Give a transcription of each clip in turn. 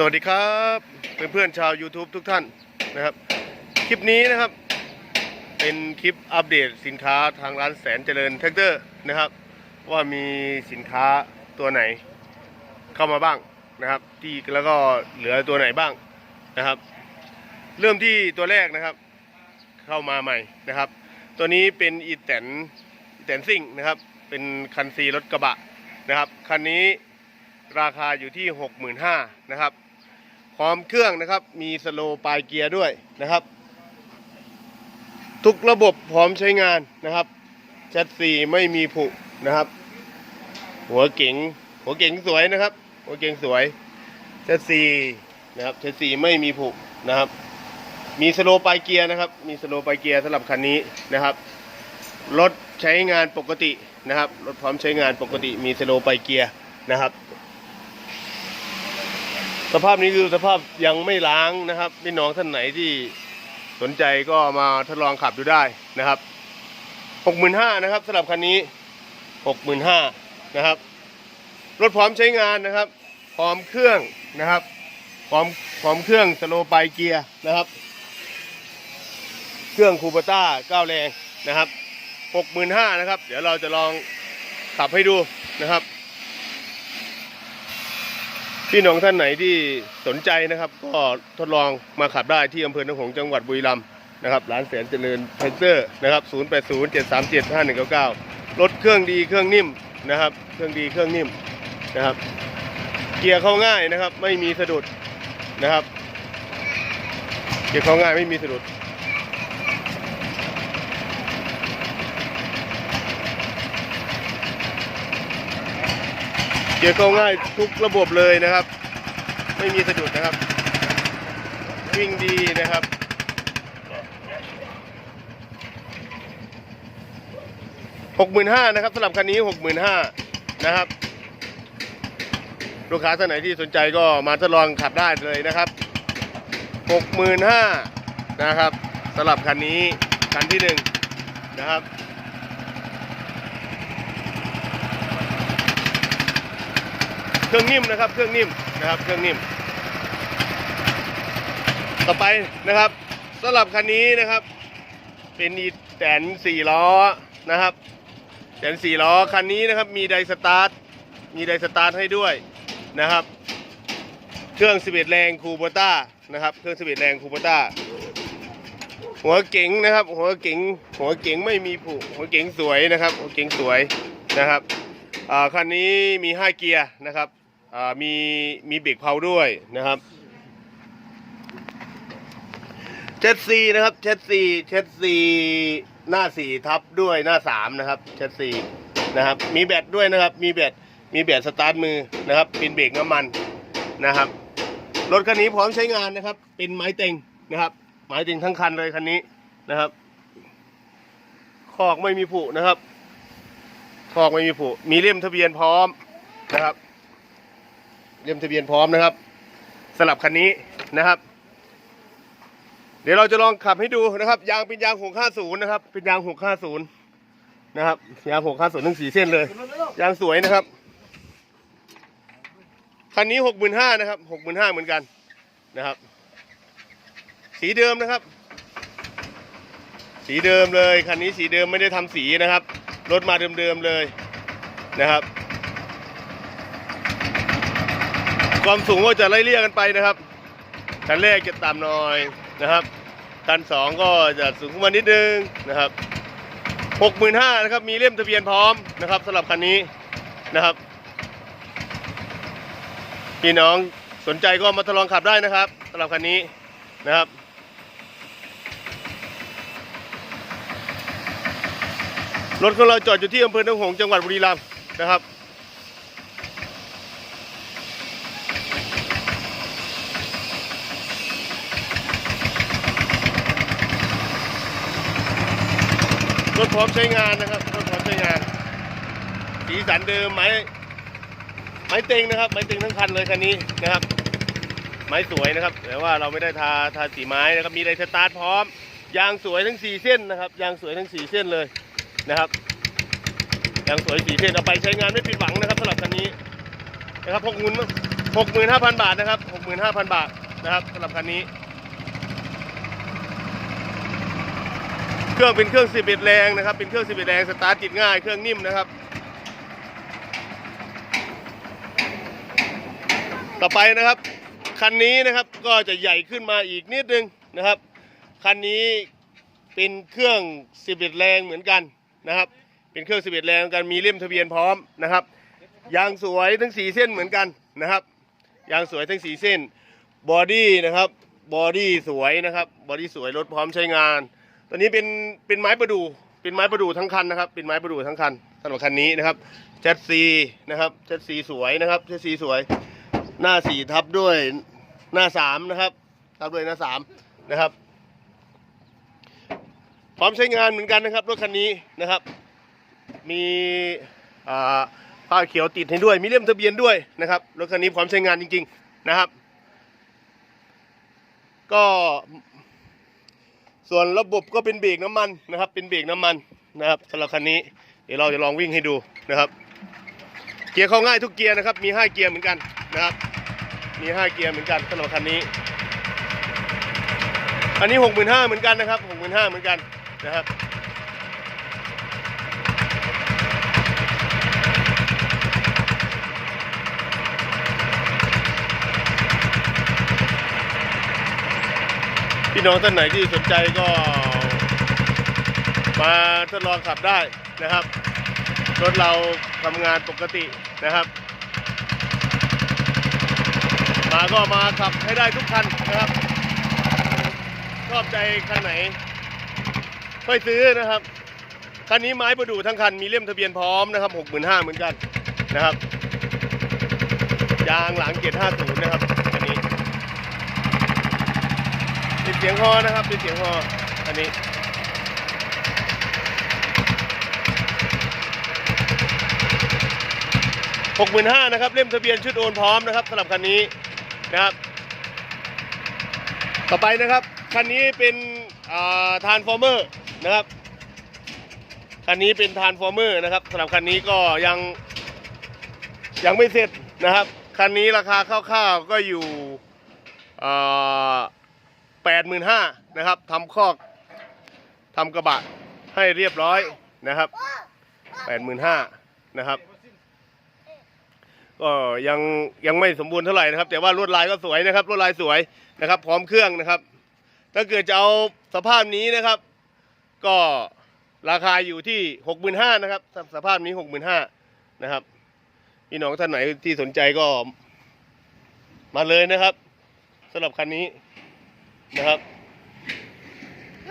สวัสดีครับเพื่อนๆชาว YouTube ทุกท่านนะครับ คลิปนี้นะครับ เป็นคลิปอัปเดตสินค้าทางร้านแสนเจริญแท็กเตอร์นะครับ ว่ามีสินค้าตัวไหนเข้ามาบ้างนะครับ ที่แล้วก็เหลือตัวไหนบ้างนะครับ เริ่มที่ตัวแรกนะครับ เข้ามาใหม่นะครับ ตัวนี้เป็นอีแตนอีแตนซิ่งนะครับ เป็นคันซีรถกระบะนะครับคันนี้ราคาอยู่ที่ 65,000นะครับ พร้อมเครื่องนะครับ มีสโลว์ปลายเกียร์ด้วยนะครับ ทุกระบบพร้อมใช้งานนะครับแชสซีไม่มีผุนะครับ หัวเก๋งหัวเก๋งสวยนะครับ หัวเก๋งสวยแชสซีนะครับแชสซีไม่มีผุนะครับ มีสโลว์ปลายเกียร์นะครับ มีสโลว์ปลายเกียร์สำหรับคันนี้นะครับรถใช้งานปกตินะครับรถพร้อมใช้งานปกติมีสโลว์ปลายเกียร์นะครับ สภาพนี้คือสภาพยังไม่ล้างนะครับพี่น้องท่านไหนที่สนใจก็มาทดลองขับดูได้นะครับหกหมื่นห้านะครับสำหรับคันนี้หกหมื่นห้านะครับรถพร้อมใช้งานนะครับ พร้อมเครื่องนะครับ พร้อมพร้อมเครื่องสโลปายเกียร์นะครับ เครื่องคูปต้าเก้าแรงนะครับหกหมื่นห้านะครับ เดี๋ยวเราจะลองขับให้ดูนะครับ พี่น้องท่านไหนที่สนใจนะครับ ก็ทดลองมาขับได้ที่อำเภอหนองหงส์จังหวัดบุรีรัมย์นะครับร้านแสนเจริญแพนเซอร์นะครับ 080 737 5199 รถเครื่องดีเครื่องนิ่มนะครับ เครื่องดีเครื่องนิ่มนะครับ เกียร์เข้าง่ายนะครับ ไม่มีสะดุดนะครับ เกียร์เข้าง่ายไม่มีสะดุด เกียร์เข้าง่ายทุกระบบเลยนะครับ ไม่มีสะดุดนะครับ วิ่งดีนะครับหกหมื่นห้านะครับสำหรับคันนี้หกหมื่นห้านะครับ ลูกค้าท่านไหนที่สนใจก็มาทดลองขับได้เลยนะครับหกหมื่นห้านะครับสำหรับคันนี้คันที่หนึ่งนะครับ เครื่องนิ่มนะครับ เครื่องนิ่มนะครับ เครื่องนิ่ม ต่อไปนะครับสำหรับคันนี้นะครับ เป็นอีแตนสี่ล้อนะครับแตนสี่ล้อคันนี้นะครับ มีไดสตาร์ทมีไดสตาร์ทให้ด้วยนะครับ เครื่อง 11 แรงคูโบต้านะครับ เครื่อง 11 แรงคูโบต้าหัวเก๋งนะครับ หัวเก๋งหัวเก๋งไม่มีผุหัวเก๋งสวยนะครับ หัวเก๋งสวยนะครับคันนี้มี 5 เกียร์นะครับ มีมีเบรกเพาด้วยนะครับเจ็ดซีนะครับเจ็ดซีเจ็ดซีหน้าสี่ทับด้วยหน้าสามนะครับเจ็ดซีนะครับ มีแบตด้วยนะครับ มีแบตมีแบตสตาร์ทมือนะครับเป็นเบรกน้ำมันนะครับรถคันนี้พร้อมใช้งานนะครับ เป็นไม้เต็งนะครับ ไม้เต็งทั้งคันเลยคันนี้นะครับคอกไม่มีผุนะครับคอกไม่มีผูมีเล่มทะเบียนพร้อมนะครับ เล่มทะเบียนพร้อมนะครับสลับคันนี้นะครับ เดี๋ยวเราจะลองขับให้ดูนะครับ ยางเป็นยาง650นะครับ เป็นยาง650นะครับยาง650ทั้งสี่เส้นเลย ยางสวยนะครับคันนี้65,000นะครับ65,000เหมือนกันนะครับ สีเดิมนะครับ สีเดิมเลยคันนี้สีเดิมไม่ได้ทำสีนะครับรถมาเดิมๆเลยนะครับ ความสูงก็จะไล่เลี่ยกันไปนะครับคันแรกจะต่ำหน่อยนะครับคันสองก็จะสูงขึ้นมานิดนึงนะครับหกหมื่นห้านะครับมีเล่มทะเบียนพร้อมนะครับสำหรับคันนี้นะครับพี่น้องสนใจก็มาทดลองขับได้นะครับสำหรับคันนี้นะครับรถของเราจอดอยู่ที่อำเภอหนองหงส์จังหวัดบุรีรัมย์นะครับ รถพร้อมใช้งานนะครับรถพร้อมใช้งาน สีสันเดิมไม้ไม้เต็งนะครับ ไม้เต็งทั้งคันเลยคันนี้นะครับ ไม้สวยนะครับ แต่ว่าเราไม่ได้ทาทาสีไม้นะครับ มีไดสตาร์ทพร้อม ยางสวยทั้งสี่เส้นนะครับ ยางสวยทั้งสี่เส้นเลยนะครับยางสวยสี่เส้นเอาไปใช้งานไม่ผิดหวังนะครับสำหรับคันนี้นะครับพวกงุนมั้ 65,000 บาทนะครับ 65,000 บาทนะครับสำหรับคันนี้ เครื่องเป็นเครื่อง 11 แรงนะครับ เป็นเครื่อง 11 แรงสตาร์ทจิดง่าย เครื่องนิ่มนะครับ ต่อไปนะครับ คันนี้นะครับก็จะใหญ่ขึ้นมาอีกนิดนึงนะครับ คันนี้เป็นเครื่อง 11 แรงเหมือนกันนะครับ เป็นเครื่อง 11 แรงกันมีเล่มทะเบียนพร้อมนะครับยางสวยทั้งสีเส้นเหมือนกันนะครับ ยางสวยทั้งสีเส้นบอดี้นะครับบอดี้สวยนะครับบอดี้สวยรถพร้อมใช้งานตัวนี้เป็นเป็นไม้ประดู่เป็นไม้ประดู่ทั้งคันนะครับ เป็นไม้ประดู่ทั้งคันสำหรับคันนี้นะครับแจ็ซีนะครับแจ็ซีสวยนะครับแจ็ซีสวย หน้าสี่ทับด้วยหน้าสามนะครับทับด้วยหน้าสามนะครับ พร้อมใช้งานเหมือนกันนะครับรถคันนี้นะครับ มีอ่า ผ้าเขียวติดให้ด้วย มีเล่มทะเบียนด้วยนะครับ รถคันนี้พร้อมใช้งานจริง ๆนะครับ ก็ ส่วนระบบก็เป็นเบรกน้ำมันนะครับ เป็นเบรกน้ำมันนะครับสำหรับคันนี้ เดี๋ยวเราจะลองวิ่งให้ดูนะครับ เกียร์เข้าง่ายทุกเกียร์นะครับ มีห้าเกียร์เหมือนกันนะครับ มีห้าเกียร์เหมือนกันสำหรับคันนี้ อันนี้หกหมื่นห้าเหมือนกันนะครับหกหมื่นห้าเหมือนกันนะครับ พี่น้องท่านไหนที่สนใจก็มาทดลองขับได้นะครับ รถเราทำงานปกตินะครับ มาก็มาขับให้ได้ทุกคันนะครับชอบใจคันไหนค่อยซื้อนะครับ คันนี้ไม้ประดู่ทั้งคันมีเล่มทะเบียนพร้อมนะครับหกหมื่นห้าเหมือนกันนะครับ ยางหลังเกียร์ห้าศูนย์นะครับคันนี้ เป็นเสียงฮอนะครับเป็นเสียงฮออันนี้หกหมื่นห้านะครับเล่มทะเบียนชุดโอนพร้อมนะครับสำหรับคันนี้นะครับ ต่อไปนะครับคันนี้เป็นทานฟอร์เมอร์นะครับคันนี้เป็นทานฟอร์เมอร์นะครับสำหรับคันนี้ก็ยังยังไม่เสร็จนะครับคันนี้ราคาคร่าวๆก็อยู่ แปดหมื่นห้านะครับทำคอกทำกระบะให้เรียบร้อยนะครับแปดหมื่นห้านะครับก็ยังยังไม่สมบูรณ์เท่าไหร่นะครับ แต่ว่าลวดลายก็สวยนะครับลวดลายสวยนะครับ พร้อมเครื่องนะครับ ถ้าเกิดจะเอาสภาพนี้นะครับ ก็ราคาอยู่ที่หกหมื่นห้านะครับสสภาพนี้หกหมื่นห้านะครับพี่น้องท่านไหนที่สนใจก็มาเลยนะครับสำหรับคันนี้ นะครับ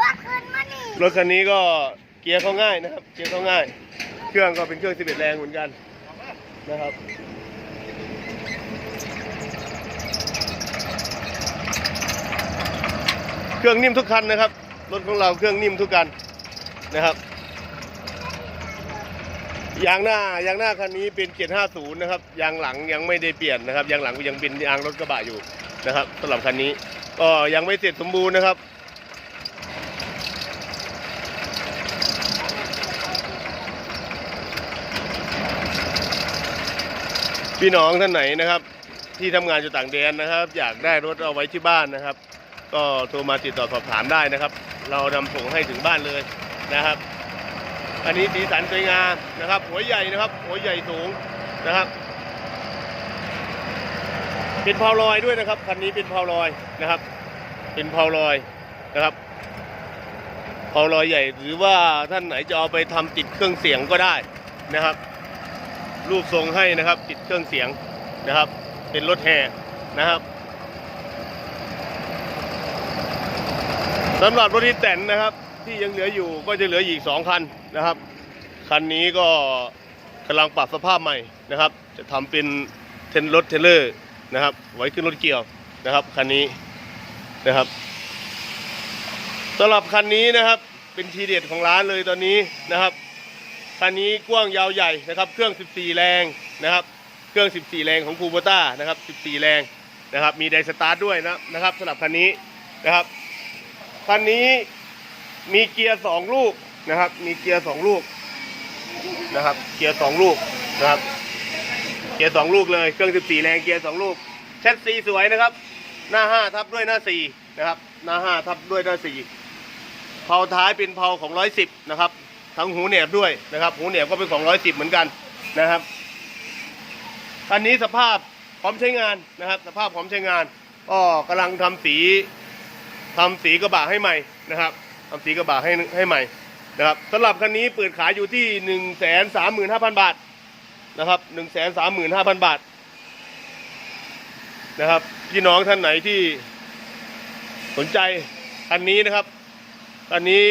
รถขึ้นมานี่รถคันนี้ก็เกียร์เข้าง่ายนะครับ เกียร์เข้าง่าย เครื่องก็เป็นเครื่อง 11 แรงเหมือนกันนะครับเครื่องนิ่มทุกคันนะครับ รถของเราเครื่องนิ่มทุกคันนะครับ ยางหน้ายางหน้าคันนี้เป็น 750 นะครับ ยางหลังยังไม่ได้เปลี่ยนนะครับ ยางหลังยังเป็นยางรถกระบะอยู่นะครับสำหรับคันนี้ ก็ยังไม่เสร็จสมบูรณ์นะครับ พี่น้องท่านไหนนะครับ ที่ทำงานอยู่ต่างแดนนะครับ อยากได้รถเอาไว้ที่บ้านนะครับ ก็โทรมาติดต่อสอบถามได้นะครับ เรานำส่งให้ถึงบ้านเลยนะครับ อันนี้สีสันสวยงามนะครับ หัวใหญ่นะครับ หัวใหญ่สูงนะครับ เป็นเพาลอยด้วยนะครับคันนี้เป็นเพาลอยนะครับ เป็นเพาลอยนะครับเพาลอยใหญ่ หรือว่าท่านไหนจะเอาไปทำติดเครื่องเสียงก็ได้นะครับ รูปทรงให้นะครับติดเครื่องเสียงนะครับ เป็นรถแห่นะครับสำหรับรถที่แต่นนะครับ ที่ยังเหลืออยู่ก็จะเหลืออีกสองคันนะครับคันนี้ก็กำลังปรับสภาพใหม่นะครับ จะทำเป็นเทนรถเทเลอร์ นะครับ ไว้ขึ้นรถเกี่ยวนะครับคันนี้นะครับสำหรับคันนี้นะครับ เป็นทีเด็ดของร้านเลยตอนนี้นะครับคันนี้กว้างยาวใหญ่นะครับ เครื่อง 14 แรงนะครับ เครื่อง 14 แรงของคูโบต้านะครับ 14 แรงนะครับ มีไดสตาร์ทด้วยนะนะครับสำหรับคันนี้นะครับคันนี้มีเกียร์สองลูกนะครับ มีเกียร์สองลูกนะครับ เกียร์สองลูกนะครับ เกียร์สองลูกเลยเครื่อง 14 แรงเกียร์สองลูกเชดซีสวยนะครับ หน้าห้าทับด้วยหน้าสี่นะครับ หน้าห้าทับด้วยหน้าสี่เผาท้ายเป็นเผาของร้อยสิบนะครับ ทั้งหูแหนบด้วยนะครับ หูแหนบก็เป็นของร้อยสิบเหมือนกันนะครับคันนี้สภาพพร้อมใช้งานนะครับ สภาพพร้อมใช้งานก็กำลังทำสีทำสีกระบะให้ใหม่นะครับทำสีกระบะให้ให้ใหม่นะครับสำหรับคันนี้เปิดขายอยู่ที่หนึ่งแสนสามหมื่นห้าพันบาท นะครับหนึ่งแสนสามหมื่นห้าพันบาทนะครับพี่น้องท่านไหนที่สนใจคันนี้นะครับคันนี้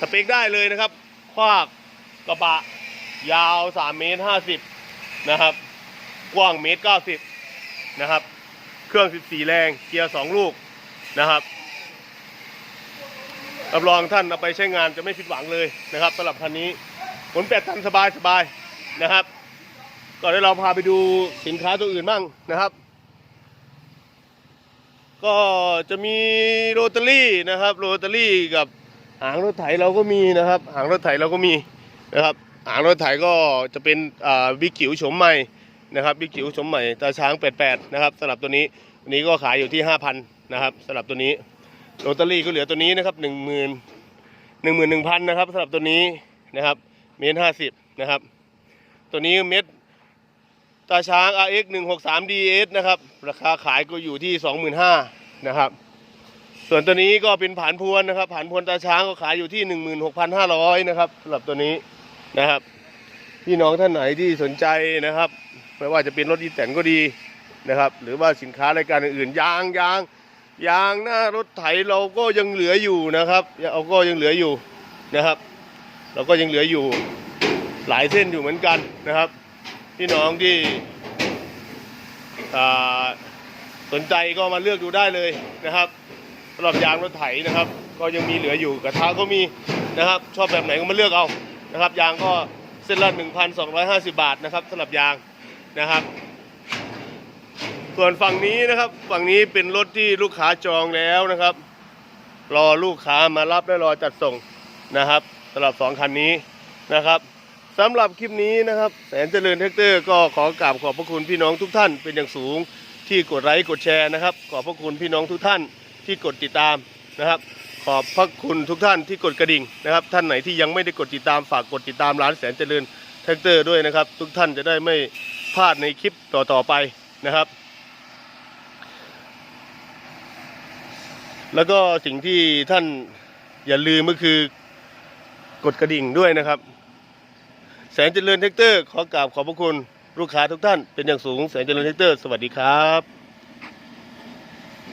สเปคได้เลยนะครับคว้ากกระบะยาวสามเมตรห้าสิบนะครับ กว้างเมตรเก้าสิบนะครับ เครื่อง14แรงเกียร์2ลูกนะครับรับรองท่านเอาไปใช้งานจะไม่ผิดหวังเลยนะครับสำหรับคันนี้ขนแปดตันสบายสบาย นะครับ ก่อนที่เราพาไปดูสินค้าตัวอื่นบ้างนะครับ ก็จะมีโรตารี่นะครับโรตารี่กับหางรถไถเราก็มีนะครับ หางรถไถเราก็มีนะครับ หางรถไถก็จะเป็นวิกิ๋วโฉมใหม่นะครับบิ๊กจิ๋วชมใหม่ตาช้าง 88 นะครับสำหรับตัวนี้วันนี้ก็ขายอยู่ที่ 5,000 นะครับสำหรับตัวนี้โรตารี่ก็เหลือตัวนี้นะครับ 1 0 0 0 0 1 1 0 0 0 นะครับสำหรับตัวนี้นะครับเมตรห้าสิบนะครับ ตัวนี้เม็ดตาช้าง RX 163 DS นะครับ ราคาขายก็อยู่ที่ 25,000นะครับ ส่วนตัวนี้ก็เป็นผานพวนนะครับผานพวนตาช้างก็ขายอยู่ที่ 16,500นะครับสำหรับตัวนี้นะครับพี่น้องท่านไหนที่สนใจนะครับไม่ว่าจะเป็นรถอีแตนก็ดีนะครับ หรือว่าสินค้ารายการอื่นๆยางยางยางหน้ารถไถเราก็ยังเหลืออยู่นะครับเราก็ยังเหลืออยู่นะครับ เราก็ยังเหลืออยู่ หลายเส้นอยู่เหมือนกันนะครับ พี่น้องที่สนใจก็มาเลือกดูได้เลยนะครับสำหรับยางรถไถนะครับ ก็ยังมีเหลืออยู่กระทะก็มีนะครับ ชอบแบบไหนก็มาเลือกเอานะครับ ยางก็เส้นละ 1,250 บาทนะครับสำหรับยางนะครับ ส่วนฝั่งนี้นะครับ ฝั่งนี้เป็นรถที่ลูกค้าจองแล้วนะครับ รอลูกค้ามารับและรอจัดส่งนะครับสำหรับสองคันนี้นะครับ สำหรับคลิปนี้นะครับ แสนเจริญแท็กเตอร์ก็ขอกราบขอบพระคุณพี่น้องทุกท่านเป็นอย่างสูงที่กดไลค์กดแชร์นะครับ ขอบพระคุณพี่น้องทุกท่านที่กดติดตามนะครับ ขอบพระคุณทุกท่านที่กดกระดิ่งนะครับ ท่านไหนที่ยังไม่ได้กดติดตามฝากกดติดตามร้านแสนเจริญแท็กเตอร์ด้วยนะครับ ทุกท่านจะได้ไม่พลาดในคลิปต่อๆไปนะครับ แล้วก็สิ่งที่ท่านอย่าลืมก็คือกดกระดิ่งด้วยนะครับ แสนเจริญเทคเตอร์ขอกราบขอบพระคุณลูกค้าทุกท่านเป็นอย่างสูงแสนเจริญเทคเตอร์สวัสดีครับ